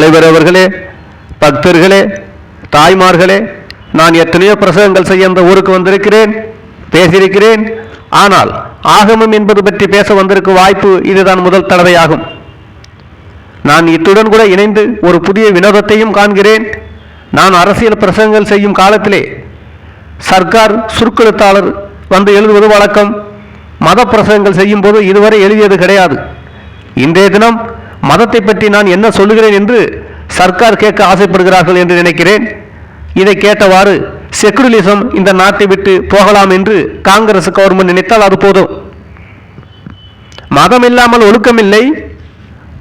தலைவர் அவர்களே பக்தர்களே தாய்மார்களே நான் எத்தனையோ பிரசங்கங்கள் செய்ய அந்த ஊருக்கு வந்திருக்கிறேன் பேசியிருக்கிறேன். ஆனால் ஆகமம் என்பது பற்றி பேச வந்திருக்கும் வாய்ப்பு இதுதான் முதல் தடவையாகும். நான் இத்துடன் கூட இணைந்து ஒரு புதிய வினோதத்தையும் காண்கிறேன். நான் அரசியல் பிரசங்கங்கள் செய்யும் காலத்திலே சர்க்கார் சுருக்கெழுத்தாளர் வந்து எழுதுவது வழக்கம். மத பிரசங்கங்கள் செய்யும் போது இதுவரை எழுதியது கிடையாது. இன்றைய தினம் மதத்தை பற்றி நான் என்ன சொல்லுகிறேன் என்று சர்க்கார் கேட்க ஆசைப்படுகிறார்கள் என்று நினைக்கிறேன். இதை கேட்டவாறு செக்குலரிசம் இந்த நாட்டை விட்டு போகலாம் என்று காங்கிரஸ் கவர்மெண்ட் நினைத்தால் அது போதும். மதம் இல்லாமல் ஒழுக்கமில்லை.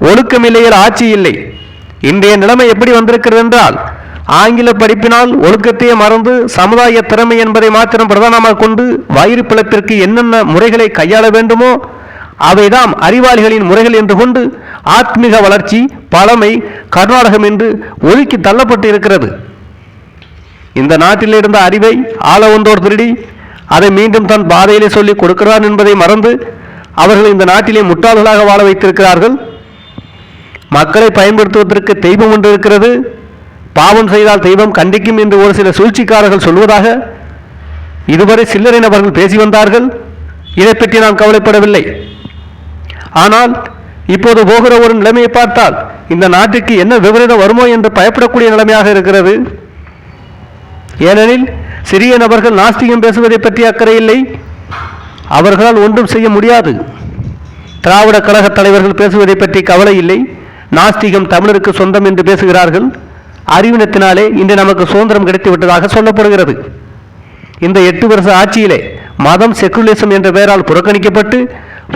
ஒழுக்கமில்லையில் ஆட்சி இல்லை. இன்றைய நிலைமை எப்படி வந்திருக்கிறது என்றால் ஆங்கில படிப்பினால் ஒழுக்கத்தையே மறந்து சமுதாய திறமை என்பதை மாத்திரம் பிரதானமாக கொண்டு வயிறு பிளப்பிற்கு என்னென்ன முறைகளை கையாள வேண்டுமோ அவைதாம் அறிவாளிகளின் முறைகள் என்று கொண்டு ஆத்மீக வளர்ச்சி பழமை கர்நாடகம் என்று ஒதுக்கி தள்ளப்பட்டு இருக்கிறது இந்த நாட்டில் இருந்த அறிவை ஆள ஒன்றோர் திருடி அதை மீண்டும் தன் பாதையிலே சொல்லி கொடுக்கிறான் என்பதை மறந்து அவர்கள் இந்த நாட்டிலே முட்டாள்களாக வாழ வைத்திருக்கிறார்கள். மக்களை பயன்படுத்துவதற்கு தெய்வம் ஒன்று இருக்கிறது. பாவம் செய்தால் தெய்வம் கண்டிக்கும் என்று ஒரு சில சூழ்ச்சிக்காரர்கள் சொல்வதாக இதுவரை சில்லறை நபர்கள் பேசி வந்தார்கள். இதை பற்றி நான் கவலைப்படவில்லை. ஆனால் இப்போது போகிற ஒரு நிலைமையை பார்த்தால் இந்த நாட்டுக்கு என்ன விபரீதம் வருமோ என்று பயப்படக்கூடிய நிலைமையாக இருக்கிறது. ஏனெனில் சிறிய நபர்கள் நாஸ்திகம் பேசுவதை பற்றி அக்கறை இல்லை. அவர்களால் ஒன்றும் செய்ய முடியாது. திராவிட கழக தலைவர்கள் பேசுவதை பற்றி கவலை இல்லை. நாஸ்திகம் தமிழருக்கு சொந்தம் என்று பேசுகிறார்கள். அறிவினத்தினாலே இன்று நமக்கு சுதந்திரம் கிடைத்து விட்டதாக சொல்லப்படுகிறது. இந்த எட்டு வருஷ ஆட்சியிலே மதம் செக்குலரிசம் என்ற பெயரால் புறக்கணிக்கப்பட்டு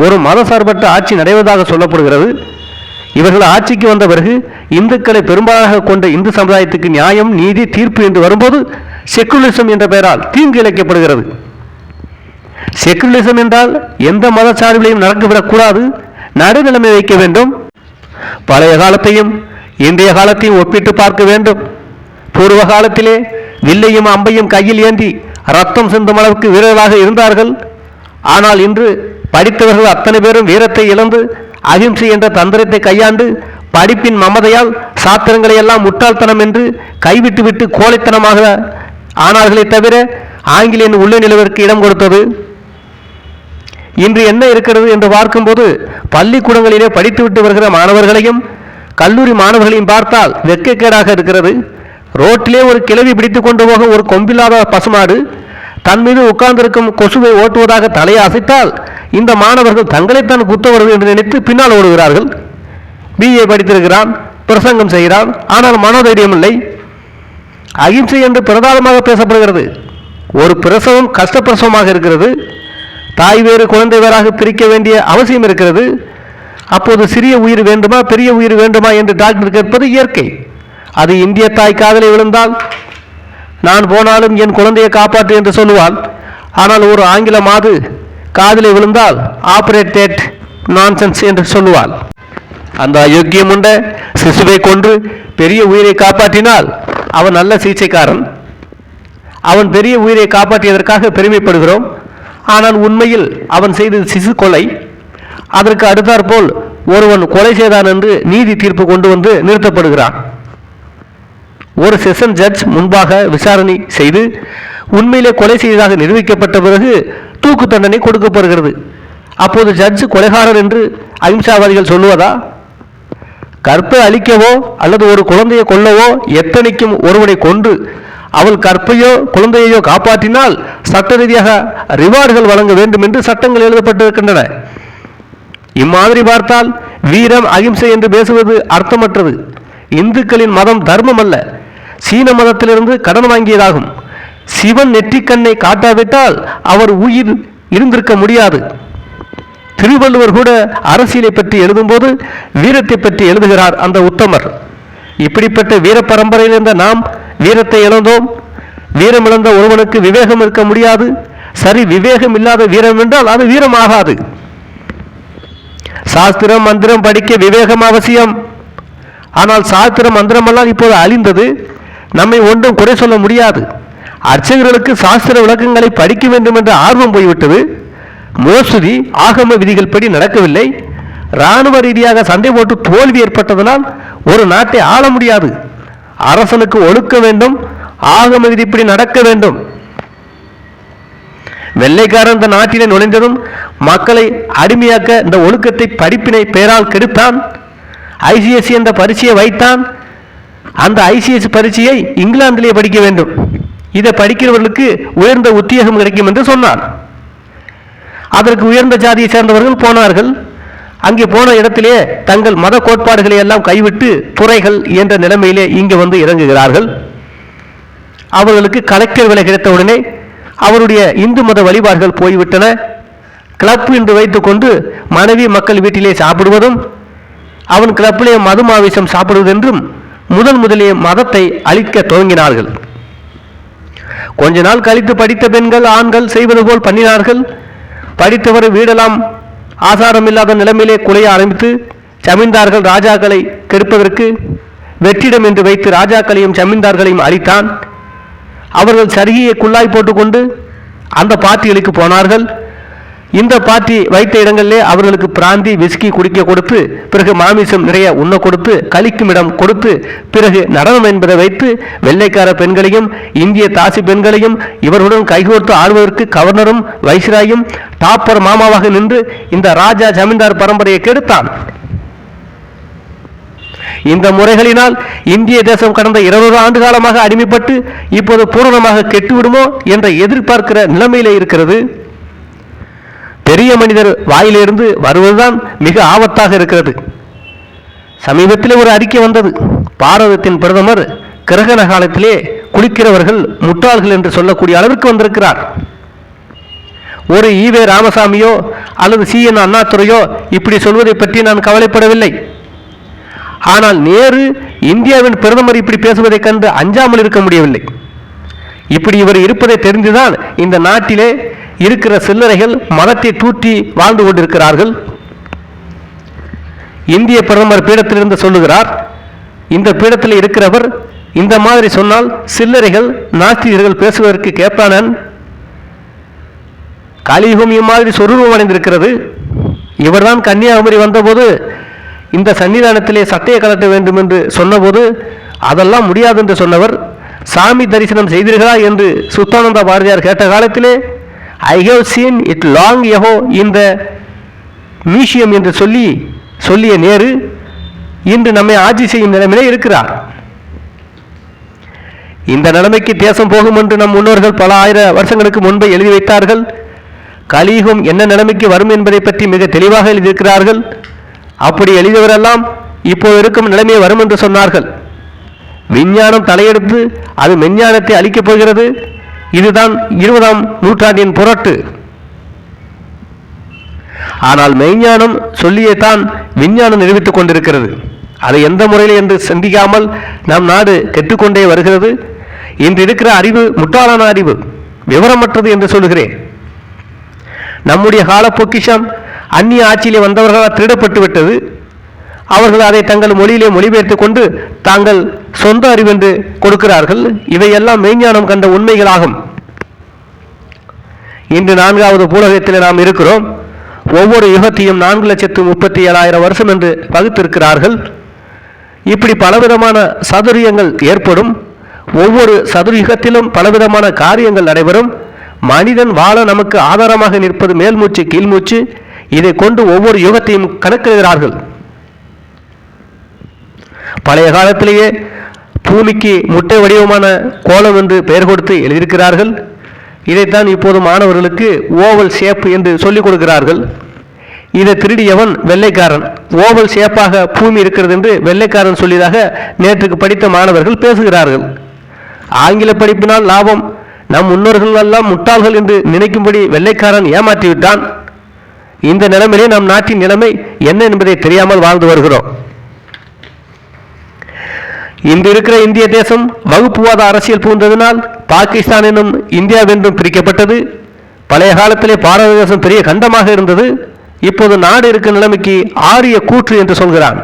ஒரு மதசார்பற்ற ஆட்சி நடைவதாக சொல்லப்படுகிறது. இவர்கள் ஆட்சிக்கு வந்த பிறகு இந்துக்களை பெரும்பாலாக கொண்ட இந்து சமுதாயத்துக்கு நியாயம் நீதி தீர்ப்பு என்று வரும்போது செக்குலரிசம் என்ற பெயரால் தீங்கு இழைக்கப்படுகிறது. செக்குலரிசம் என்றால் எந்த மத சார்பிலையும் நடந்துவிடக்கூடாது நடுநிலைமை வைக்க வேண்டும். பழைய காலத்தையும் இன்றைய காலத்தையும் ஒப்பிட்டு பார்க்க வேண்டும். பூர்வ காலத்திலே வில்லையும் அம்பையும் கையில் ஏந்தி ரத்தம் சிந்தும் அளவுக்கு வீரர்களாக இருந்தார்கள். ஆனால் இன்று படித்தவர்கள் அத்தனை பேரும் வீரத்தை இழந்து அகிம்சை என்ற தந்திரத்தை கையாண்டு படிப்பின் மமதையால் சாத்திரங்களை எல்லாம் முட்டாள்தனம் என்று கைவிட்டுவிட்டு கோழைத்தனமாக ஆனார்களே தவிர ஆங்கிலேயன் உள்ள நிலவிற்கு இடம் கொடுத்தது. இன்று என்ன இருக்கிறது என்று பார்க்கும்போது பள்ளிக்கூடங்களிலே படித்துவிட்டு வருகிற மாணவர்களையும் கல்லூரி மாணவர்களையும் பார்த்தால் வெட்கக்கேடாக இருக்கிறது. ரோட்டிலே ஒரு கிளவி பிடித்து கொண்டு போக ஒரு கொம்பில்லாத பசுமாடு தன் மீது உட்கார்ந்திருக்கும் கொசுவை ஓட்டுவதாக தலையை அசைத்தால் இந்த மாணவர்கள் தங்களைத்தான் குத்தவர்கள் என்று நினைத்து பின்னால் ஓடுகிறார்கள். பிஏ படித்திருக்கிறான் பிரசங்கம் செய்கிறான் ஆனால் மனோதைரியம் இல்லை அகிம்சை என்று பிரதானமாக பேசப்படுகிறது. ஒரு பிரசவம் கஷ்டப்பிரசவமாக இருக்கிறது. தாய் வேறு குழந்தை வேறாக பிரிக்க வேண்டிய அவசியம் இருக்கிறது. அப்போது சிறிய உயிர் வேண்டுமா பெரிய உயிர் வேண்டுமா என்று டாக்டர் கேட்பது இயற்கை. அது இந்திய தாய் காதலை விழுந்தால் நான் போனாலும் என் குழந்தையை காப்பாற்று என்று சொல்லுவாள். ஆனால் ஒரு ஆங்கில மாது காதலை விழுந்தால் ஆப்ரேட் டேட் நான்சென்ஸ் என்று சொல்லுவாள். அந்த அயோக்கியம் உண்ட சிசுவை கொன்று பெரிய உயிரை காப்பாற்றினால் அவன் நல்ல சிகிச்சைக்காரன். அவன் பெரிய உயிரை காப்பாற்றியதற்காக பெருமைப்படுகிறோம். ஆனால் உண்மையில் அவன் செய்தது சிசு கொலை அதற்கு அடுத்தாற்போல் ஒருவன் கொலை செய்தான் என்று நீதி தீர்ப்பு கொண்டு வந்து நிறுத்தப்படுகிறான். ஒரு செஷன் ஜட்ஜ் முன்பாக விசாரணை செய்து உண்மையிலே கொலை செய்ததாக நிரூபிக்கப்பட்ட பிறகு தூக்கு தண்டனை கொடுக்கப்படுகிறது. அப்போது ஜட்ஜ் கொலைகாரர் என்று அகிம்சாவாதிகள் சொல்லுவதா? கற்பை அழிக்கவோ அல்லது ஒரு குழந்தையை கொல்லவோ எத்தனைக்கும் ஒருவனை கொன்று அவள் கற்பையோ குழந்தையையோ காப்பாற்றினால் சட்ட ரீதியாக ரிவார்டுகள் வழங்க வேண்டும் என்று சட்டங்கள் எழுதப்பட்டிருக்கின்றன. இம்மாதிரி பார்த்தால் வீரம் அகிம்சை என்று பேசுவது அர்த்தமற்றது. இந்துக்களின் மதம் தர்மம் அல்ல. சீன மதத்திலிருந்து கடன் வாங்கியதாகும். சிவன் நெற்றிக்கண்ணை காட்டாவிட்டால் அவர் உயிர் இருந்திருக்க முடியாது. திருவள்ளுவர் கூட அரசியலை பற்றி எழுதும்போது வீரத்தை பற்றி எழுதுகிறார் அந்த உத்தமர். இப்படிப்பட்ட வீர பரம்பரையிலிருந்த நாம் வீரத்தை இழந்தோம். வீரம் இழந்த ஒருவனுக்கு விவேகம் இருக்க முடியாது. சரி விவேகம் இல்லாத வீரம் என்றால் அது வீரம் ஆகாது சாஸ்திரம் மந்திரம் படிக்க விவேகம் அவசியம். ஆனால் சாஸ்திரம் மந்திரமெல்லாம் இப்போது அழிந்தது. நம்மை ஒன்றும் குறை சொல்ல முடியாது. அர்ச்சகர்களுக்கு சாஸ்திர விளக்கங்களை படிக்க வேண்டும் என்ற ஆர்வம் போய்விட்டது. மோசடி ஆகம விதிகள் படி நடக்கவில்லை. இராணுவ ரீதியாக சண்டை போட்டு தோல்வி ஏற்பட்டதனால் ஒரு நாட்டை ஆள முடியாது. அரசனுக்கு ஒழுக்க வேண்டும் ஆகம விதிப்படி நடக்க வேண்டும். வெள்ளைக்காரன் இந்த நாட்டிலே நுழைந்ததும் மக்களை அடிமையாக்க இந்த ஒழுக்கத்தை படிப்பினை பெயரால் கெடுத்தான். ஐசிஎஸ்சி என்ற பரிசையை வைத்தான். அந்த ஐசிஎஸ் பரீட்சையை இங்கிலாந்திலே படிக்க வேண்டும். இதை படிக்கிறவர்களுக்கு உயர்ந்த உத்தியோகம் கிடைக்கும் என்று சொன்னார். அதற்கு உயர்ந்த ஜாதியை சேர்ந்தவர்கள் போனார்கள். அங்கே போன இடத்திலே தங்கள் மத கோட்பாடுகளை எல்லாம் கைவிட்டு துறைகள் என்ற நிலைமையிலே இங்கே வந்து இறங்குகிறார்கள். அவர்களுக்கு கலெக்டர் விலை கிடைத்தவுடனே அவருடைய இந்து மத வழிபாடுகள் போய்விட்டன. கிளப் என்று வைத்துக்கொண்டு மனைவி மக்கள் வீட்டிலே சாப்பிடுவதும் அவன் கிளப்பிலே மதுமாவேசம் சாப்பிடுவதென்றும் முதன் முதலே மதத்தை அழிக்க துவங்கினார்கள். கொஞ்ச நாள் கழித்து படித்த பெண்கள் ஆண்கள் செய்வது போல் பண்ணினார்கள். படித்தவர் வீடெல்லாம் ஆசாரம் இல்லாத நிலைமையிலே குலைய ஆரம்பித்து ஜமீன்தார்கள் ராஜாக்களை கெடுப்பதற்கு வெற்றிடம் என்று வைத்து ராஜாக்களையும் ஜமீன்தார்களையும் அழித்தான். அவர்கள் சரிகையை குள்ளாய் போட்டுக்கொண்டு அந்த பார்ட்டிகளுக்கு போனார்கள். இந்த பார்ட்டி வைத்த இடங்களிலே அவர்களுக்கு பிராந்தி விஸ்கி குடிக்க கொடுத்து பிறகு மாமிசம் நிறைய உண்ண கொடுத்து கழிக்கும் இடம் கொடுத்து பிறகு நடனம் என்பதை வைத்து வெள்ளைக்கார பெண்களையும் இந்திய தாசி பெண்களையும் இவருடன் கைகோர்த்து ஆடுவதற்கு கவர்னரும் வைஸ்ராயும் டாப்பர் மாமாவாக நின்று இந்த ராஜா ஜமீன்தார் பரம்பரையை கெடுத்தான். இந்த முறைகளினால் இந்திய தேசம் கடந்த இருநூறு ஆண்டு காலமாக அடிமைப்பட்டு இப்போது பூரணமாக கெட்டுவிடுமோ என்ற எதிர்பார்க்கிற நிலைமையிலே இருக்கிறது. பெரிய மனிதர் வாயிலிருந்து வருவதுதான் மிக ஆபத்தாக இருக்கிறது. சமீபத்தில் ஒரு அறிக்கை வந்தது. பாரதத்தின் பிரதமர் கிரகண காலத்திலே குளிக்கிறவர்கள் முட்டாள்கள் என்று சொல்லக்கூடிய அளவிற்கு வந்திருக்கிறார். ஒரு ஈவே ராமசாமியோ அல்லது சி என் அண்ணாதுரையோ இப்படி சொல்வதை பற்றி நான் கவலைப்படவில்லை. ஆனால் நேரு இந்தியாவின் பிரதமர் இப்படி பேசுவதைக் கண்டு அஞ்சாமல் இருக்க முடியவில்லை. இப்படி இவர் இருப்பதை தெரிந்துதான் இந்த நாட்டிலே இருக்கிற சில்லறைகள் மதத்தை தூற்றி வாழ்ந்து கொண்டிருக்கிறார்கள். இந்திய பிரதமர் பீடத்திலிருந்து சொல்லுகிறார் இந்த பீடத்தில் இருக்கிறவர் இந்த மாதிரி சொன்னால் சில்லறைகள் நாஸ்திகர்கள் பேசுவதற்கு கேட்பானன். கலியுகம் இம்மாதிரி சொரூபம் அடைந்திருக்கிறது. இவர்தான் கன்னியாகுமரி வந்தபோது இந்த சன்னிதானத்திலே சட்டையை கலட்ட வேண்டும் என்று சொன்னபோது அதெல்லாம் முடியாது என்று சொன்னவர் சாமி தரிசனம் செய்தீர்களா என்று சுத்தானந்த பாரதியார் கேட்ட காலத்திலே I have seen it long ago இந்த மியூசியம் என்று சொல்லி சொல்லிய நேரு இன்று நம்மை ஆட்சி செய்யும் நிலைமையிலே இருக்கிறார். இந்த நிலைமைக்கு தேசம் போகும் என்று நம் முன்னோர்கள் பல ஆயிர வருஷங்களுக்கு முன்பே எழுதி வைத்தார்கள். கலியுகம் என்ன நிலைமைக்கு வரும் என்பதை பற்றி மிக தெளிவாக எழுதியிருக்கிறார்கள். அப்படி எழுதியவரெல்லாம் இப்போது இருக்கும் நிலைமை வரும் என்று சொன்னார்கள். விஞ்ஞானம் தலையெடுத்து அது மெஞ்ஞானத்தை அளிக்கப் போகிறது. இதுதான் இருபதாம் நூற்றாண்டின் புரட்டு. ஆனால் மெய்ஞானம் சொல்லியே தான் விஞ்ஞானம் நிரூபித்துக் கொண்டிருக்கிறது. அதை எந்த முறையில் என்று சிந்திக்காமல் நம் நாடு கெட்டுக்கொண்டே வருகிறது? இன்று இருக்கிற அறிவு முட்டாளான அறிவு விவரமற்றது என்று சொல்கிறேன் நம்முடைய கால பொக்கிஷம் அந்நிய ஆட்சியிலே வந்தவர்களால் திருடப்பட்டு விட்டது. அவர்கள் அதை தங்கள் மொழியிலே மொழிபெயர்த்து கொண்டு தாங்கள் சொந்த அறிவென்று கொடுக்கிறார்கள். இவையெல்லாம் மெய்ஞானம் கண்ட உண்மைகளாகும். இன்று நான்காவது பூலகத்தில் நாம் இருக்கிறோம். ஒவ்வொரு யுகத்தையும் நான்கு லட்சத்து முப்பத்தி ஏழாயிரம் வருஷம் என்று வகுத்திருக்கிறார்கள் இப்படி பலவிதமான சதுரியங்கள் ஏற்படும். ஒவ்வொரு சதுர்யுகத்திலும் பலவிதமான காரியங்கள் நடைபெறும். மனிதன் வாழ நமக்கு ஆதாரமாக நிற்பது மேல்மூச்சு கீழ்மூச்சு இதை கொண்டு ஒவ்வொரு யுகத்தையும் கணக்கிடுகிறார்கள். பழைய காலத்திலேயே பூமிக்கு முட்டை வடிவமான கோலம் என்று பெயர் கொடுத்து எழுதியிருக்கிறார்கள். இதைத்தான் இப்போது மாணவர்களுக்கு ஓவல் ஷேப் என்று சொல்லிக் கொடுக்கிறார்கள். இதை திருடியவன் வெள்ளைக்காரன். ஓவல் ஷேப்பாக பூமி இருக்கிறது என்று வெள்ளைக்காரன் சொல்லியதாக நேற்றுக்கு படித்த மாணவர்கள் பேசுகிறார்கள். ஆங்கில படிப்பினால் லாபம். நம் முன்னோர்கள் எல்லாம் முட்டாள்கள் என்று நினைக்கும்படி வெள்ளைக்காரன் ஏமாற்றிவிட்டான். இந்த நிலைமையிலே நம் நாட்டின் நிலைமை என்ன என்பதை தெரியாமல் வாழ்ந்து வருகிறோம். இன்று இருக்கிற இந்திய தேசம் வகுப்புவாத அரசியல் பூந்ததினால் பாகிஸ்தான் என்னும் இந்தியாவென்றும் பிரிக்கப்பட்டது. பழைய காலத்திலே பாரத தேசம் பெரிய கண்டமாக இருந்தது. இப்போது நாடு இருக்கும் நிலைமைக்கு ஆரிய கூற்று என்று சொல்கிறான்.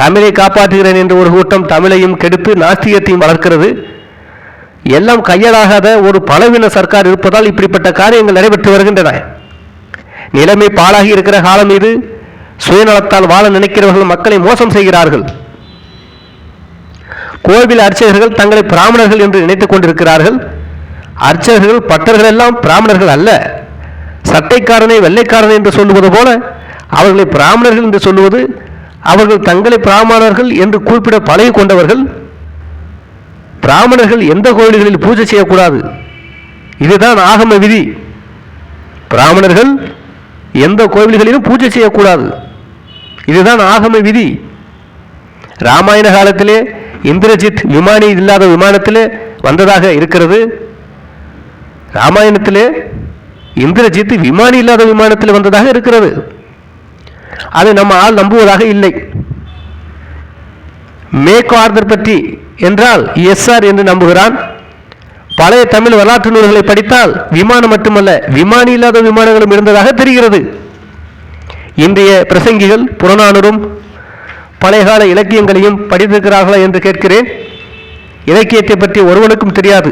தமிழை காப்பாற்றுகிறேன் என்று ஒரு கூட்டம் தமிழையும் கெடுத்து நாஸ்திகத்தையும் வளர்க்கிறது. எல்லாம் கையலாகாத ஒரு பலவீன சர்க்கார் இருப்பதால் இப்படிப்பட்ட காரியங்கள் நடைபெற்று வருகின்றன. நிலைமை பாழாகி இருக்கிற காலம் இது. சுயநலத்தால் வாழ நினைக்கிறவர்கள் மக்களை மோசம் செய்கிறார்கள். கோவில் அர்ச்சகர்கள் தங்களை பிராமணர்கள் என்று நினைத்துக் கொண்டிருக்கிறார்கள். அர்ச்சகர்கள் பட்டர்கள் எல்லாம் பிராமணர்கள் அல்ல. சட்டைக்காரனை வெள்ளைக்காரனை என்று சொல்லுவது போல அவர்களை பிராமணர்கள் என்று சொல்லுவது அவர்கள் தங்களை பிராமணர்கள் என்று குறிப்பிட பழகி கொண்டவர்கள். பிராமணர்கள் எந்த கோயில்களில் பூஜை செய்யக்கூடாது? இதுதான் ஆகம விதி. பிராமணர்கள் எந்த கோவில்களிலும் பூஜை செய்யக்கூடாது. இதுதான் ஆகம விதி. ராமாயண காலத்திலே இந்திரஜித் விமானி இல்லாத விமானத்திலே வந்ததாக இருக்கிறது. ராமாயணத்திலே இந்திரஜித் விமானி இல்லாத விமானத்தில் வந்ததாக இருக்கிறது. அதை நம்ம ஆள் நம்புவதாக இல்லை. மேக் ஆர்டர் பற்றி என்றால் எஸ்ஆர் என்று நம்புகிறான். பழைய தமிழ் வரலாற்று நூல்களை படித்தால் விமானம் மட்டுமல்ல விமானி இல்லாத விமானங்களும் இருந்ததாக தெரிகிறது. இன்றைய பிரசங்கிகள் புறநானூரும் பழையகால இலக்கியங்களையும் படித்திருக்கிறார்களா என்று கேட்கிறேன். இலக்கியத்தை பற்றி ஒருவனுக்கும் தெரியாது.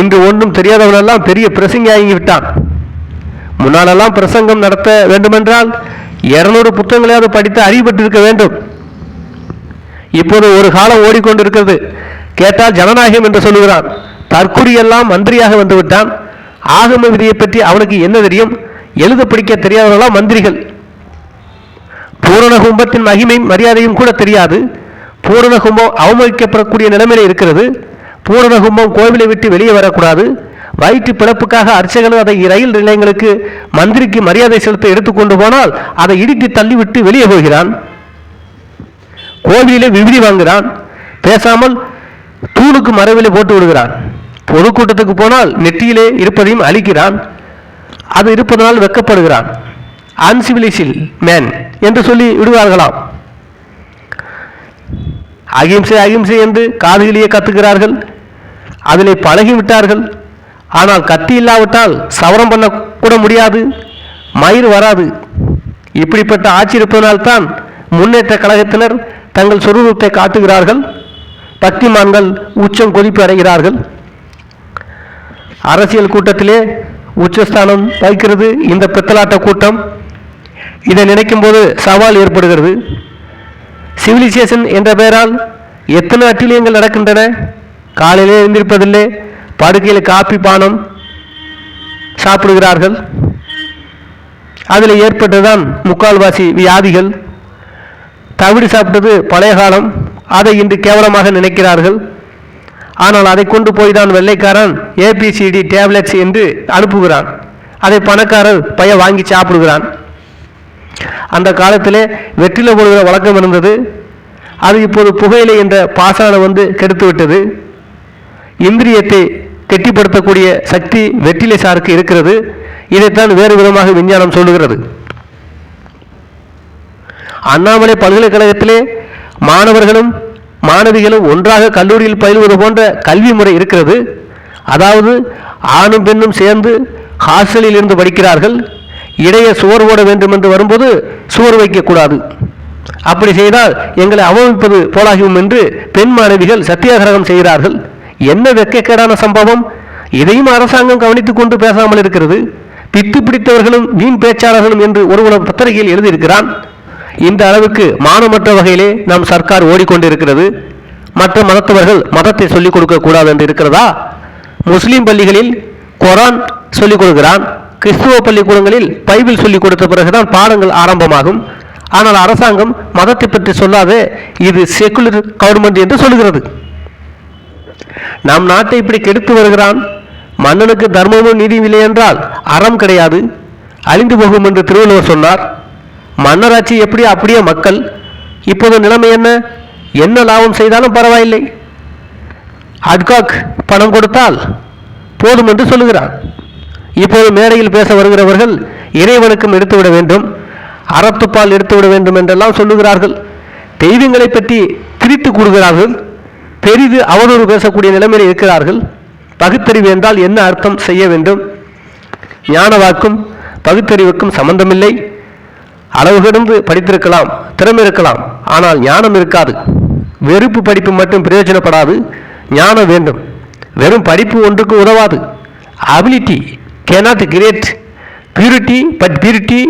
இன்று ஒன்றும் தெரியாதவனெல்லாம் பெரிய பிரசங்கி ஆகிவிட்டான் முன்னாலெல்லாம் பிரசங்கம் நடத்த வேண்டுமென்றால் இருநூறு புத்தகங்களையாவது படித்து அறிவுபட்டிருக்க வேண்டும். இப்போது ஒரு காலம் ஓடிக்கொண்டிருக்கிறது. கேட்டால் ஜனநாயகம் என்று சொல்லுகிறான். தற்குறியெல்லாம் மந்திரியாக வந்து விட்டான் ஆகம விதியை பற்றி அவனுக்கு என்ன தெரியும்? எழுத படிக்க தெரியாதவர்களா மந்திரிகள்? பூரண கும்பத்தின் மகிமையும் மரியாதையும் கூட தெரியாது. பூரண கும்பம் அவமதிக்கப்படக்கூடிய நிலைமையில இருக்கிறது. பூரண கும்பம் கோவிலை விட்டு வெளியே வரக்கூடாது. வயிற்று பிறப்புக்காக அர்ச்சகர்கள் அதை ரயில் நிலையங்களுக்கு மந்திரிக்கு மரியாதை செலுத்த எடுத்துக்கொண்டு போனால் அதை இடித்து தள்ளிவிட்டு வெளியே போகிறான். கோவிலிலே விபதி வாங்குகிறான். பேசாமல் தூணுக்கு மறைவிலே போட்டு விடுகிறான். பொதுக்கூட்டத்துக்கு போனால் நெற்றியிலே இருப்பதையும் அழிக்கிறான். அது இருப்பதனால் வெக்கப்படுகிறான். அன்சிவிலைசில் மேன் என்று சொல்லி விடுவார்களாம். அகிம்சை அகிம்சை என்று காதுகளிலே கத்துகிறார்கள். அதிலே பழகிவிட்டார்கள். ஆனால் கத்தி இல்லாவிட்டால் சவரம் பண்ண கூட முடியாது. மயிர் வராது. இப்படிப்பட்ட ஆட்சி இருப்பதனால்தான் முன்னேற்ற கழகத்தினர் தங்கள் சொரூபத்தை காட்டுகிறார்கள். பக்திமான்கள் உச்சம் கொதிப்பு அடைகிறார்கள். அரசியல் கூட்டத்திலே உச்சஸ்தானம் வகிக்கிறது இந்த பித்தலாட்ட கூட்டம். இதை நினைக்கும் போது சவால் ஏற்படுகிறது. சிவிலைசேஷன் என்ற பெயரால் எத்தனை அட்டிலியங்கள் நடக்கின்றன? காலையிலே எழுந்திருப்பதில்லை படுக்கையில் காப்பி பானம் சாப்பிடுகிறார்கள். அதில் ஏற்பட்டதுதான் முக்கால்வாசி வியாதிகள். தவிடு சாப்பிட்டது பழைய காலம் அதை இன்று கேவலமாக நினைக்கிறார்கள். ஆனால் அதை கொண்டு போய் தான் வெள்ளைக்காரன் ஏபிசிடி டேப்லெட்ஸ் என்று அனுப்புகிறான். அதை பணக்காரர் பைய வாங்கி சாப்பிடுகிறான். அந்த காலத்திலே வெற்றில போடுகிற வழக்கம் இருந்தது. அது இப்போது புகையிலை என்ற பாசான வந்து கெடுத்து விட்டது. இந்திரியத்தை கெட்டிப்படுத்தக்கூடிய சக்தி வெற்றிலை சாருக்கு இருக்கிறது. இதைத்தான் வேறு விதமாக விஞ்ஞானம் சொல்லுகிறது. அண்ணாமலை பல்கலைக்கழகத்திலே மாணவர்களும் மாணவிகளும் ஒன்றாக கல்லூரியில் பயில்வது போன்ற கல்வி முறை இருக்கிறது. அதாவது ஆணும் பெண்ணும் சேர்ந்து ஹாஸ்டலில் இருந்து படிக்கிறார்கள். இடையே சுவர் ஓட வேண்டும் என்று வரும்போது சுவர் வைக்கக்கூடாது. அப்படி செய்தால் எங்களை அவமதிப்பது போலாகும் என்று பெண் மாணவிகள் சத்தியாகிரகம் செய்கிறார்கள். என்ன வெக்கக்கேடான சம்பவம்? இதையும் அரசாங்கம் கவனித்துக் கொண்டு பேசாமல் இருக்கிறது. பித்து பிடித்தவர்களும் வீண் பேச்சாளர்களும் என்று ஒருவன் பத்திரிகையில் எழுதியிருக்கிறான். இந்த அளவுக்கு மானமற்ற வகையிலே நம் சர்க்கார் ஓடிக்கொண்டிருக்கிறது. மற்ற மதத்தவர்கள் மதத்தை சொல்லிக் கொடுக்க கூடாது என்று இருக்கிறதா? முஸ்லீம் பள்ளிகளில் குரான் சொல்லிக் கொடுக்கிறான். கிறிஸ்துவ பள்ளிக்கூடங்களில் பைபிள் சொல்லிக் கொடுத்த பிறகுதான் பாடங்கள் ஆரம்பமாகும். ஆனால் அரசாங்கம் மதத்தை பற்றி சொல்லாத இது செக்குலர் கவர்மெண்ட் என்று சொல்லுகிறது. நம் நாட்டை இப்படி கெடுத்து வருகிறான். மன்னனுக்கு தர்மமும் நீதியும் இல்லை என்றால் அறம் கிடையாது. அழிந்து போகும் என்று திருவள்ளுவர் சொன்னார். மன்னராட்சி எப்படி அப்படியே மக்கள்? இப்போது நிலைமை என்ன? என்ன லாபம் செய்தாலும் பரவாயில்லை. அட்காக் பணம் கொடுத்தால் போதும் என்று சொல்லுகிறான் இப்போது மேடையில் பேச வருகிறவர்கள் இறைவனுக்கும் எடுத்துவிட வேண்டும் அறத்துப்பால் எடுத்துவிட வேண்டும் என்றெல்லாம் சொல்லுகிறார்கள். தெய்வங்களை பற்றி திரித்து கூறுகிறார்கள். பெரிது அவதூறு பேசக்கூடிய நிலைமையில் இருக்கிறார்கள். பகுத்தறிவு என்றால் என்ன அர்த்தம் செய்ய வேண்டும்? ஞான வாக்கும் பகுத்தறிவுக்கும் சம்பந்தமில்லை. அளவு கிடந்து படித்திருக்கலாம் திறமை இருக்கலாம் ஆனால் ஞானம் இருக்காது. வெறுப்பு படிப்பு மட்டும் பிரயோஜனப்படாது. ஞானம் வேண்டும். வெறும் படிப்பு ஒன்றுக்கு உதவாது. Ability cannot create purity but purity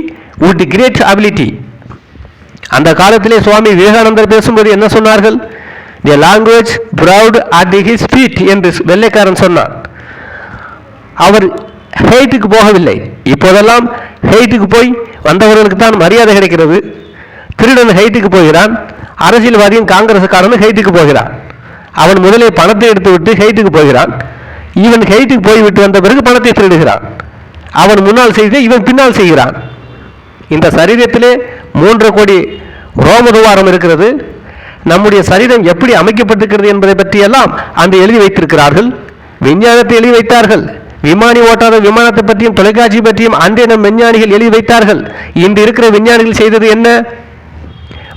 would create ability. அந்த காலத்திலே சுவாமி விவேகானந்தர் பேசும்போது என்ன சொன்னார்கள்? The language proud at his feet என்று வெள்ளைக்காரன் சொன்னார் அவர் ஹெய்ட்டுக்கு போகவில்லை. இப்போதெல்லாம் ஹெய்ட்டுக்கு போய் வந்தவர்களுக்கு தான் மரியாதை கிடைக்கிறது. திருடன் ஹெய்ட்டுக்கு போகிறான். அரசியல்வாதியும் காங்கிரஸுக்காரனும் ஹெய்ட்டுக்கு போகிறான். அவன் முதலே பணத்தை எடுத்து விட்டு ஹெய்ட்டுக்கு போகிறான். இவன் ஹெய்ட்டுக்கு போய்விட்டு வந்த பிறகு பணத்தை திருடுகிறான். அவன் முன்னால் செய்த இவன் பின்னால் செய்கிறான். இந்த சரீரத்திலே மூன்று கோடி ரோமதுவாரம் இருக்கிறது. நம்முடைய சரீரம் எப்படி அமைக்கப்பட்டிருக்கிறது என்பதை பற்றியெல்லாம் அந்த எழுதி வைத்திருக்கிறார்கள். விஞ்ஞானத்தை எழுதி வைத்தார்கள். விமானி ஓட்டாத விமானத்தை பற்றியும் தொலைக்காட்சி பற்றியும் அன்றைய நம் விஞ்ஞானிகள் எழுதி வைத்தார்கள். இன்று இருக்கிற விஞ்ஞானிகள் செய்தது என்ன?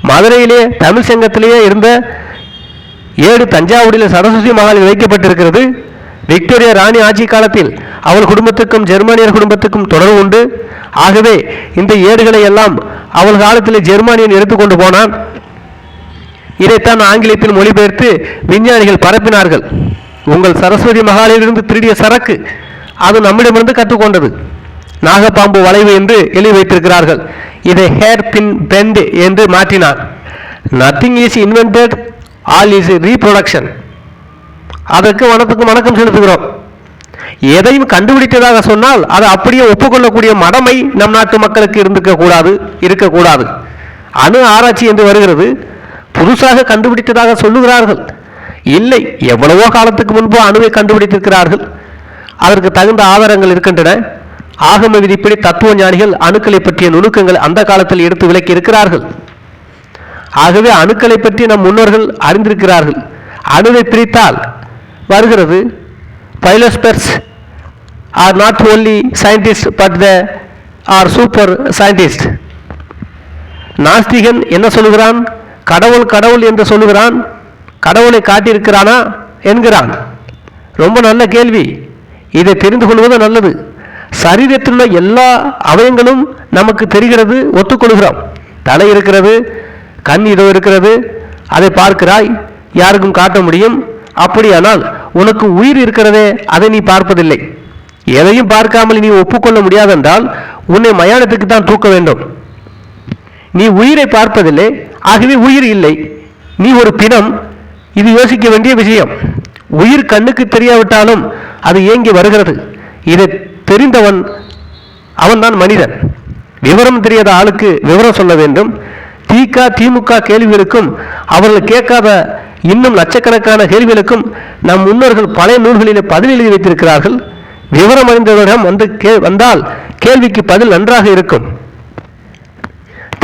மதுரையிலே தமிழ் சங்கத்திலேயே இருந்த ஏழு தஞ்சாவூரில் சரஸ்வதி மகாலில் வைக்கப்பட்டிருக்கிறது. விக்டோரியா ராணி ஆட்சி காலத்தில் அவள் குடும்பத்துக்கும் ஜெர்மானியர் குடும்பத்துக்கும் தொடர்பு உண்டு. ஆகவே இந்த ஏடுகளை எல்லாம் அவள் காலத்தில் ஜெர்மானியன் எடுத்துக்கொண்டு போனான். இதைத்தான் ஆங்கிலத்தில் மொழிபெயர்த்து விஞ்ஞானிகள் பரப்பினார்கள். உங்கள் சரஸ்வதி மகாலிலிருந்து திருடிய சரக்கு அது நம்மிடமிருந்து கற்றுக்கொண்டது. நாகப்பாம்பு வளைவு என்று எழுதி வைத்திருக்கிறார்கள். இதை ஹேர் பின் பெண்ட் என்று மாற்றினார். Nothing is invented all is reproduction அதற்கு வனத்துக்கு வணக்கம் செலுத்துகிறோம். எதையும் கண்டுபிடித்ததாக சொன்னால் அதை அப்படியே ஒப்புக்கொள்ளக்கூடிய மடமை நம் நாட்டு மக்களுக்கு இருந்திருக்க கூடாது இருக்கக்கூடாது அணு ஆராய்ச்சி என்று வருகிறது. புதுசாக கண்டுபிடித்ததாக சொல்லுகிறார்கள். இல்லை எவ்வளவோ காலத்துக்கு முன்பு அணுவை கண்டுபிடித்திருக்கிறார்கள். அதற்கு தகுந்த ஆதாரங்கள் இருக்கின்றன. ஆகம விதிப்படி தத்துவ ஞானிகள் அணுக்களை பற்றிய நுணுக்கங்கள் அந்த காலத்தில் எடுத்து விளக்கி இருக்கிறார்கள். ஆகவே அணுக்களை பற்றி நம் முன்னோர்கள் அறிந்திருக்கிறார்கள். அணுவை பிரித்தால் வருகிறது. Philosophers are not only scientist but they are super scientist நாஸ்திகன் என்ன சொல்லுகிறான்? கடவுள் கடவுள் என்று சொல்லுகிறான். கடவுளை காட்டியிருக்கிறானா? என்கிறான். ரொம்ப நல்ல கேள்வி. இதை தெரிந்து கொள்வது நல்லது. சரீரத்தில் உள்ள எல்லா அவயங்களும் நமக்கு தெரிகிறது ஒத்துக்கொள்கிறோம். தலை இருக்கிறது கண் இதோ இருக்கிறது. அதை பார்க்கிறாய் யாருக்கும் காட்ட முடியும். அப்படியானால் உனக்கு உயிர் இருக்கிறதே அதை நீ பார்ப்பதில்லை. எதையும் பார்க்காமல் நீ ஒப்புக்கொள்ள முடியாதென்றால் உன்னை மயானத்துக்கு தான் தூக்க வேண்டும். நீ உயிரை பார்ப்பதில்லை ஆகவே உயிர் இல்லை. நீ ஒரு பிணம். இது யோசிக்க வேண்டிய விஷயம். உயிர் கண்ணுக்கு தெரியாவிட்டாலும் அது ஏங்கி வருகிறது. இதை தெரிந்தவன் அவன்தான் மனிதன். விவரம் தெரியாத ஆளுக்கு விவரம் சொல்ல வேண்டும். திக திமுக கேள்விகளுக்கும் அவர்கள் கேட்காத இன்னும் லட்சக்கணக்கான கேள்விகளுக்கும் நம் முன்னோர்கள் பழைய நூல்களிலே பதில் எழுதி வைத்திருக்கிறார்கள். விவரம் அறிந்தவரிடம் வந்து கே வந்தால் கேள்விக்கு பதில் நன்றாக இருக்கும்.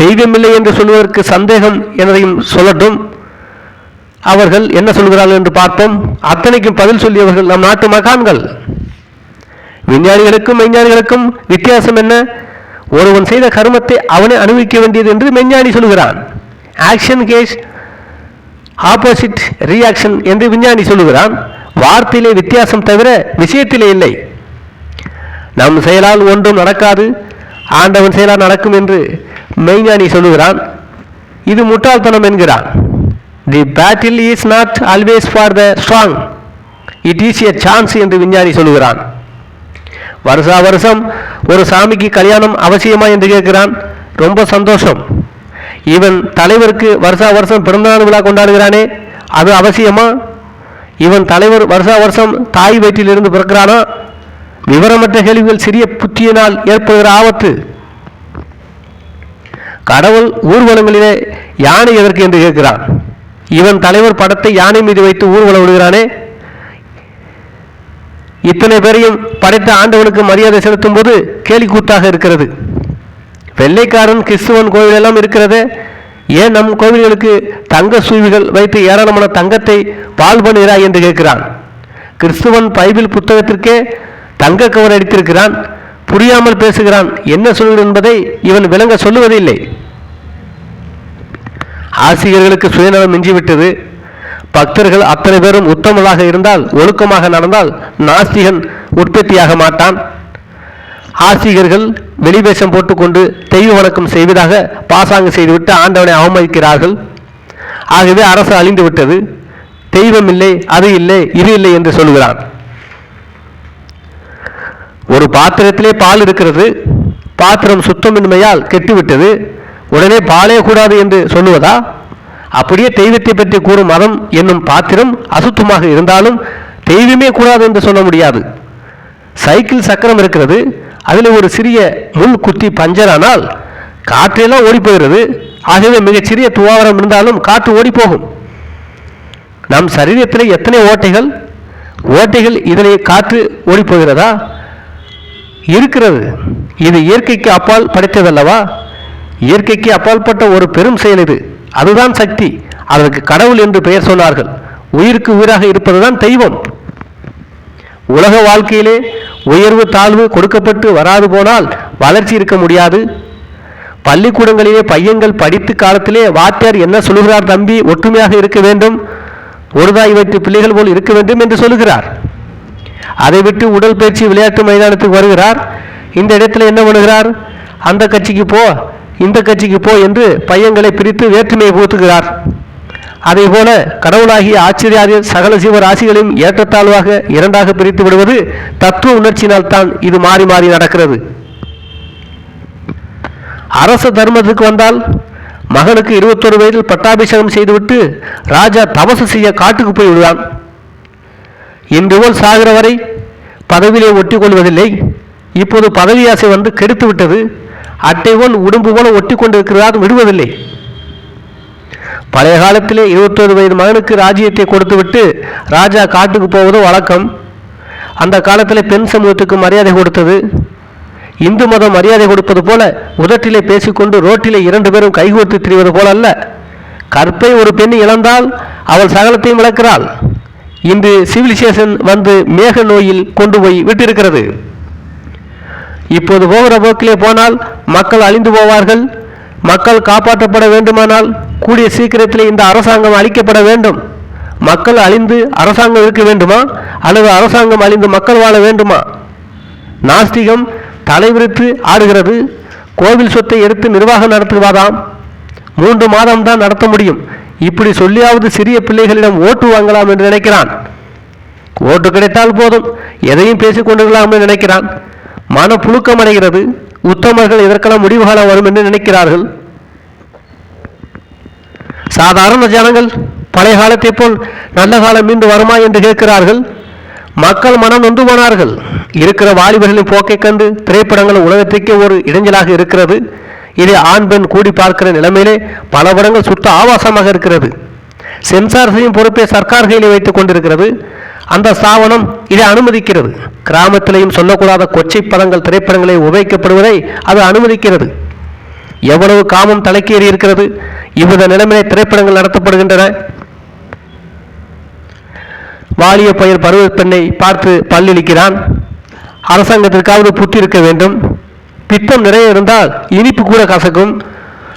தெய்வமில்லை என்று சொல்வதற்கு சந்தேகம் எனதையும் சொல்லட்டும். அவர்கள் என்ன சொல்கிறார்கள் என்று பார்ப்போம். அத்தனைக்கும் பதில் சொல்லியவர்கள் நம் நாட்டு மகான்கள். விஞ்ஞானிகளுக்கும் மெஞ்ஞானிகளுக்கும் வித்தியாசம் என்ன? ஒருவன் செய்த கர்மத்தை அவனை அனுபவிக்க வேண்டியது என்று மெஞ்ஞானி சொல்கிறான். ஆக்ஷன் கேஸ் ஆப்போசிட் ரியாக்ஷன் என்று விஞ்ஞானி சொல்லுகிறான். வார்த்தையிலே வித்தியாசம் தவிர விஷயத்திலே இல்லை. நம் செயலால் ஒன்றும் நடக்காது. ஆண்டவன் செயலால் நடக்கும் என்று மெய்ஞானி சொல்லுகிறான். இது முட்டாள்தனம் என்கிறான். The battle is not always for the strong it is a chance என்று விஞ்ஞானி சொல்லுகிறான். வருஷா வருஷம் ஒரு சாமிக்கு கல்யாணம் அவசியமா என்று கேட்கிறான். ரொம்ப சந்தோஷம். இவன் தலைவருக்கு வருஷா வருஷம் பிறந்தநாள் விழா கொண்டாடுகிறானே அது அவசியமா? இவன் தலைவர் வருஷா வருஷம் தாய் வயிற்றிலிருந்து பிறக்கிறானா? விவரமற்ற கேள்விகள் சிறிய புத்தியினால் ஏற்படுகிற ஆபத்து. கடவுள் ஊர்வலங்களிலே யானை எதற்கு என்று கேட்கிறான். இவன் தலைவர் படத்தை யானை மீது வைத்து ஊர்வலம் விடுகிறானே? இத்தனை பேரையும் படைத்த ஆண்டவனுக்கு மரியாதை செலுத்தும் போது கேலிக்கூத்தாக இருக்கிறது. வெள்ளைக்காரன் கிறிஸ்துவன் கோவில் எல்லாம் இருக்கிறது. ஏன் நம் கோவில்களுக்கு தங்க சூவிகள் வைத்து ஏராளமான தங்கத்தை பால் பண்ணுகிறாய் என்று கேட்கிறான். கிறிஸ்துவன் பைபிள் புத்தகத்திற்கே தங்க கவர் அடித்திருக்கிறான். புரியாமல் பேசுகிறான். என்ன சொல்கிறது என்பதை இவன் விளங்க சொல்லுவதில்லை. ஆசிரியர்களுக்கு சுயநலம் மிஞ்சிவிட்டது. பக்தர்கள் அத்தனை பேரும் உத்தமலாக இருந்தால் ஒழுக்கமாக நடந்தால் நாஸ்திகன் உற்பத்தியாக மாட்டான். ஆசிரியர்கள் வெளிவேஷம் போட்டுக்கொண்டு தெய்வ வணக்கம் செய்வதாக பாசாங்கு செய்துவிட்டு ஆண்டவனை அவமதிக்கிறார்கள். ஆகவே அரசு அழிந்து விட்டது தெய்வம் இல்லை அது இல்லை இது இல்லை என்று சொல்கிறான் ஒரு பாத்திரத்திலே பால் இருக்கிறது. பாத்திரம் சுத்தமின்மையால் கெட்டுவிட்டது. உடனே பாலே கூடாது என்று சொல்லுவதா? அப்படியே தெய்வத்தை பற்றி கூறும் மதம் என்னும் பாத்திரம் அசுத்தமாக இருந்தாலும் தெய்வமே கூடாது என்று சொல்ல முடியாது. சைக்கிள் சக்கரம் இருக்கிறது. அதில் ஒரு சிறிய முள் குத்தி பஞ்சரானால் காற்றெல்லாம் ஓடி போகிறது ஆகவே மிகச்சிறிய துவாவரம் இருந்தாலும் காற்று ஓடி போகும் நம் சரீரத்தில் எத்தனை ஓட்டைகள்? ஓட்டைகள் இதிலே காற்று ஓடி போகிறதா இருக்கிறது. இது இயற்கைக்கு அப்பால் படைத்ததல்லவா? இயற்கைக்கு அப்பாற்பட்ட ஒரு பெரும் செயல் இது. அதுதான் சக்தி. அதற்கு கடவுள் என்று பெயர் சொன்னார்கள். உயிருக்கு உயிராக இருப்பதுதான் தெய்வம். உலக வாழ்க்கையிலே உயர்வு தாழ்வு கொடுக்கப்பட்டு வராது போனால் வளர்ச்சி இருக்க முடியாது. பள்ளிக்கூடங்களிலே பையன்கள் படித்து காலத்திலே வாத்தியார் என்ன சொல்லுகிறார் தம்பி? ஒற்றுமையாக இருக்க வேண்டும். ஒருதா தாய் பிள்ளைகள் போல் இருக்க வேண்டும் என்று சொல்லுகிறார். அதை விட்டு உடல் பயிற்சி விளையாட்டு மைதானத்துக்கு வருகிறார். இந்த இடத்துல என்ன பண்ணுகிறார்? அந்த கட்சிக்கு போ இந்த கட்சிக்கு போ என்று பையன்களை பிரித்து வேற்றுமையை போத்துகிறார் அதே போல கடவுளாகிய ஆச்சரியாரிய சகல ஜீவ ராசிகளையும் ஏற்றத்தாழ்வாக இரண்டாக பிரித்து விடுவது தத்துவ உணர்ச்சியினால் தான் இது மாறி மாறி நடக்கிறது. அரச தர்மத்துக்கு வந்தால் மகனுக்கு இருபத்தொரு வயதில் பட்டாபிஷேகம் செய்துவிட்டு ராஜா தபசு செய்ய காட்டுக்கு போய் விடுவான். இன்று போல் சாகிற வரை பதவியிலே ஒட்டி கொள்வதில்லை இப்போது பதவி ஆசை வந்து கெடுத்து விட்டது. அட்டை போல் உடும்பு போல ஒட்டி கொண்டிருக்கிறதாக விடுவதில்லை. பழைய காலத்திலே இருபத்தோரு வயது மகனுக்கு ராஜ்யத்தை கொடுத்துவிட்டு ராஜா காட்டுக்கு போவது வழக்கம். அந்த காலத்தில் பெண் சமூகத்துக்கு மரியாதை கொடுத்தது. இந்து மதம் மரியாதை கொடுப்பது போல உதட்டிலே பேசிக்கொண்டு ரோட்டிலே இரண்டு பேரும் கைகோர்த்து திரிவது போல அல்ல கற்பை ஒரு பெண் இழந்தால் அவள் சகலத்தையும் இழக்கிறாள். இன்று சிவிலைசேஷன் வந்து மேக நோயில் கொண்டு போய் விட்டிருக்கிறது. இப்போது போகிற போக்கிலே போனால் மக்கள் அழிந்து போவார்கள். மக்கள் காப்பாற்றப்பட வேண்டுமானால் கூடிய சீக்கிரத்தில் இந்த அரசாங்கம் அழிக்கப்பட வேண்டும். மக்கள் அழிந்து அரசாங்கம் இருக்க வேண்டுமா? அல்லது அரசாங்கம் அழிந்து மக்கள் வாழ வேண்டுமா? நாஸ்திகம் தலைவிரித்து ஆடுகிறது. கோவில் சொத்தை எடுத்து நிர்வாகம் நடத்துவதாம். மூன்று மாதம் தான் நடத்த முடியும். இப்படி சொல்லியாவது சிறிய பிள்ளைகளிடம் ஓட்டு வாங்கலாம் என்று நினைக்கிறான். ஓட்டு கிடைத்தால் போதும். எதையும் பேசிக்கொண்டிருக்கலாம் என்று நினைக்கிறான். மன புழுக்கம் அடைகிறது. உத்தமர்கள் இதற்கெல்லாம் முடிவு காலம் வரும் என்று நினைக்கிறார்கள்? சாதாரண ஜனங்கள் பழைய காலத்தைப் போல் நல்ல காலம் மீண்டு வருமா என்று கேட்கிறார்கள். மக்கள் மனம் நொந்து போனார்கள். இருக்கிற வாலிபர்களின் போக்கை கண்டு திரைப்படங்கள் உலகத்திற்கே ஒரு இடைஞ்சலாக இருக்கிறது. இதை ஆண் பெண் கூடி பார்க்கிற நிலைமையிலே பல படங்கள் சுத்த ஆபாசமாக இருக்கிறது. சென்சார் செய்யும் பொறுப்பை சர்க்கார் கையில் வைத்துக் கொண்டிருக்கிறது. அந்த ஸ்தாபனம் இதை அனுமதிக்கிறது. கிராமத்திலையும் சொல்லக்கூடாத கொச்சை படங்கள் திரைப்படங்களை உபயோகிக்கப்படுவதை அது அனுமதிக்கிறது. எவ்வளவு காமம் தலைக்கேறி இருக்கிறது? இவ்வித நிலைமையிலே திரைப்படங்கள் நடத்தப்படுகின்றன. வாலிய பயிர் பருவ பெண்ணை பார்த்து பல்லிழிக்கிறான். அரசாங்கத்திற்காவது புத்தி இருக்க வேண்டும். பித்தம் நிறைய இருந்தால் இனிப்பு கூட கசக்கும்.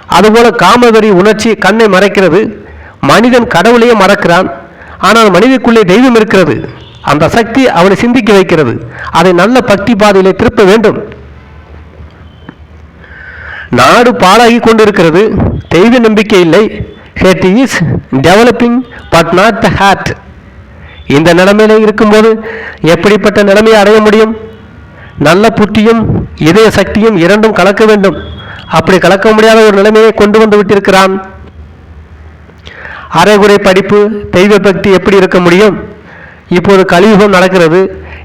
அதுபோல காமவெறி உணர்ச்சி கண்ணை மறைக்கிறது. மனிதன் கடவுளையே மறக்கிறான். ஆனால் மனிதக்குள்ளே தெய்வம் இருக்கிறது. அந்த சக்தி அவனை சிந்திக்க வைக்கிறது. அதை நல்ல பக்தி பாதையிலே திருப்ப வேண்டும். நாடு பாழாகி கொண்டிருக்கிறது. தெய்வ நம்பிக்கை இல்லை. Head is developing but not the head இந்த நிலைமையில இருக்கும்போது எப்படிப்பட்ட நிலைமையை அடைய முடியும்? நல்ல புத்தியும் இதய சக்தியும் இரண்டும் கலக்க வேண்டும். அப்படி கலக்க முடியாத ஒரு நிலைமையை கொண்டு வந்து விட்டிருக்கிறான். அரைகுறை படிப்பு தெய்வ பக்தி எப்படி இருக்க முடியும்? இப்போது கலியுகம் நடக்கிறது.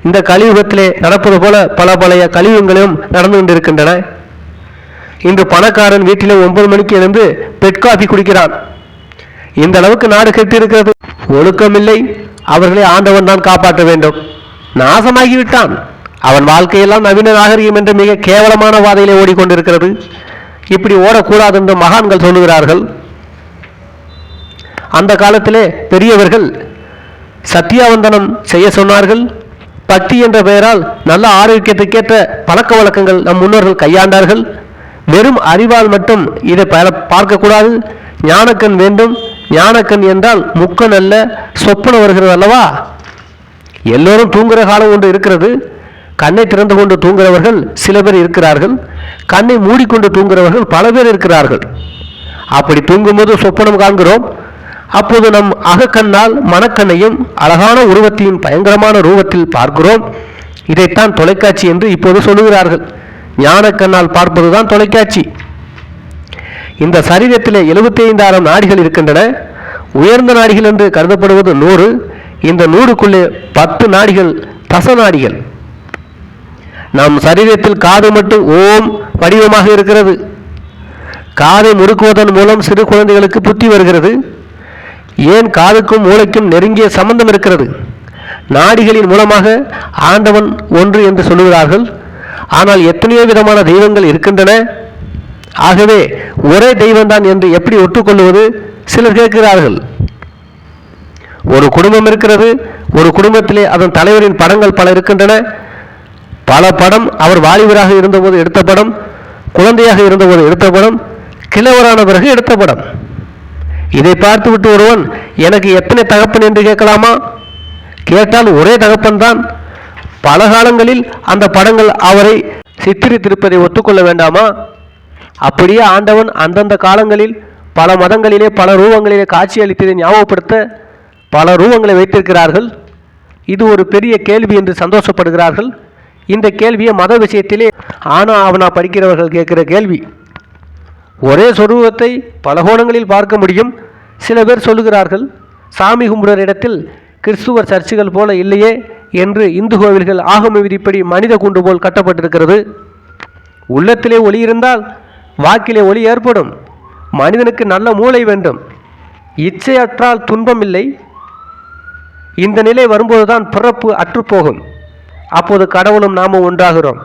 இந்த கலியுகத்திலே நடப்பது போல பல பழைய கலியுகங்களும் நடந்து கொண்டிருக்கின்றன. இன்று பணக்காரன் வீட்டிலே ஒன்பது மணிக்கு எழுந்து பெட் காஃபி குடிக்கிறான். இந்த அளவுக்கு நாடு கெட்டிருக்கிறது ஒழுக்கமில்லை. அவர்களை ஆண்டவன் தான் காப்பாற்ற வேண்டும். நாசமாகிவிட்டான். அவன் வாழ்க்கையெல்லாம் நவீன நாகரிகம் என்று மிக கேவலமான வாதையிலே ஓடிக்கொண்டிருக்கிறது. இப்படி ஓடக்கூடாது என்று மகான்கள் சொல்லுகிறார்கள். அந்த காலத்திலே பெரியவர்கள் சத்தியாவந்தனம் செய்ய சொன்னார்கள். பக்தி என்ற பெயரால் நல்ல ஆரோக்கியத்துக்கேற்ற பழக்க வழக்கங்கள் நம் முன்னோர்கள் கையாண்டார்கள். வெறும் அறிவால் மட்டும் இதை பல பார்க்கக்கூடாது. ஞானக்கண் வேண்டும். ஞானக்கண் என்றால் முக்கன் அல்ல சொப்பனம் வருகிறது அல்லவா? எல்லோரும் தூங்குகிற காலம் ஒன்று இருக்கிறது. கண்ணை திறந்து கொண்டு தூங்குறவர்கள் சில பேர் இருக்கிறார்கள். கண்ணை மூடிக்கொண்டு தூங்குறவர்கள் பல பேர் இருக்கிறார்கள். அப்படி தூங்கும்போது சொப்பனம் காண்கிறோம். அப்போது நம் அகக்கண்ணால் மனக்கண்ணையும் அழகான உருவத்தையும் பயங்கரமான ரூபத்தில் பார்க்கிறோம். இதைத்தான் தொலைக்காட்சி என்று இப்போது சொல்லுகிறார்கள். ஞானக்கண்ணால் பார்ப்பதுதான் தொலைக்காட்சி. இந்த சரீரத்தில் எழுபத்தி ஐந்தாயிரம் நாடிகள் இருக்கின்றன. உயர்ந்த நாடிகள் என்று கருதப்படுவது நூறு. இந்த நூறுக்குள்ளே பத்து நாடிகள் தச நாடிகள் நம் சரீரத்தில் காது மட்டும் ஓம் வடிவமாக இருக்கிறது. காதை முறுக்குவதன் மூலம் சிறு குழந்தைகளுக்கு புத்தி வருகிறது. ஏன் காதுக்கும் மூளைக்கும் நெருங்கிய சம்பந்தம் இருக்கிறது? நாடிகளின் மூலமாக ஆண்டவன் ஒன்று என்று சொல்லுகிறார்கள். ஆனால் எத்தனையோ விதமான தெய்வங்கள் இருக்கின்றன. ஆகவே ஒரே தெய்வம்தான் என்று எப்படி ஒட்டுக்கொள்வது சிலர் கேட்கிறார்கள். ஒரு குடும்பம் இருக்கிறது. ஒரு குடும்பத்திலே அதன் தலைவரின் படங்கள் பல இருக்கின்றன. பல படம் அவர் வாலிபராக இருந்தபோது எடுத்த படம் குழந்தையாக இருந்தபோது எடுத்த படம் கிழவரான பிறகு எடுத்த படம். இதை பார்த்துவிட்டு ஒருவன் எனக்கு எத்தனை தகப்பன் என்று கேட்கலாமா? கேட்டால் ஒரே தகப்பன் தான். பல காலங்களில் அந்த படங்கள் அவரை சித்தரித்திருப்பதை ஒத்துக்கொள்ள வேண்டாமா? அப்படியே ஆண்டவன் அந்தந்த காலங்களில் பல மதங்களிலே பல ரூபங்களிலே காட்சி அளித்ததை ஞாபகப்படுத்த பல ரூபங்களை வைத்திருக்கிறார்கள். இது ஒரு பெரிய கேள்வி என்று சந்தோஷப்படுகிறார்கள். இந்த கேள்வியை மத விஷயத்திலே ஆனா அவனா படிக்கிறவர்கள் கேட்கிற கேள்வி. ஒரே சொரூபத்தை பல கோணங்களில் பார்க்க முடியும். சில பேர் சொல்லுகிறார்கள் சாமி கும்பிடுற இடத்தில் கிறிஸ்துவர் சர்ச்சுகள் போல இல்லையே என்று இந்து கோவில்கள் ஆகம விதிப்படி மனித குண்டு போல் கட்டப்பட்டிருக்கிறது. உள்ளத்திலே ஒளி இருந்தால் வாக்கிலே ஒளி ஏற்படும். மனிதனுக்கு நல்ல மூளை வேண்டும். இச்சையற்றால் துன்பம் இல்லை இந்த நிலை வரும்போதுதான் பிறப்பு அற்றுப்போகும். அப்போது கடவுளும் நாமும் ஒன்றாகிறோம்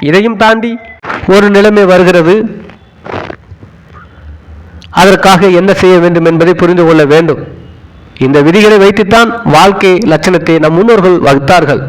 இதையும் தாண்டி ஒரு நிலைமை வருகிறது. அதற்காக என்ன செய்ய வேண்டும் என்பதை புரிந்து கொள்ள வேண்டும். இந்த விதிகளை வைத்துத்தான் வாழ்க்கை லட்சணத்தை நம் முன்னோர்கள் வகுத்தார்கள்.